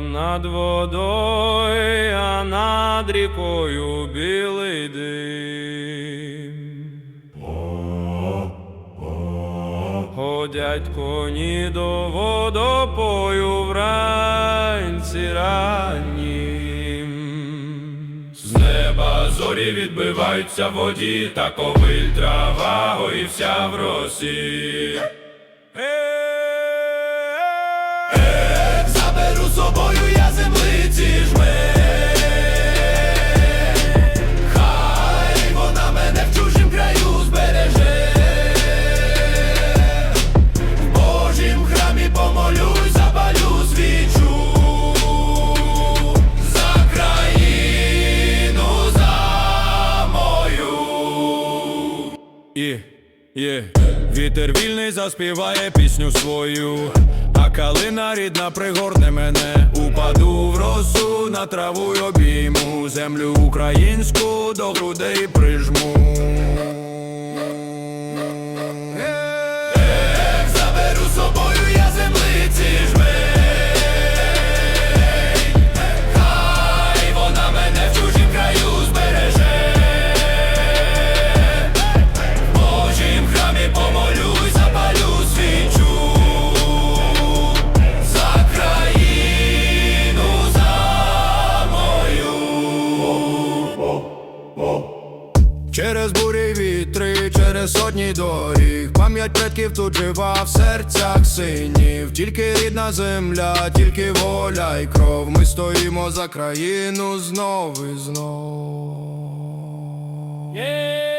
над водою, а над рікою білий дим. Ходять коні до водопою вранці раннім. З неба зорі відбиваються в воді, та ковиль трава гоївся в росі. Собою я землиці жме. Хай вона мене в чужім краю збереже. Божім храмі помолюсь, запалю свічу. За країну за мою. І є вітер вільний заспіває пісню свою, а калина рідна пригорне мене, упаду в росу на траву й обійму, землю українську до грудей прижму. Через бурі вітри, через сотні доріг. Пам'ять предків тут жива в серцях синів. Тільки рідна земля, тільки воля і кров. Ми стоїмо за країну знов і знов. Ех,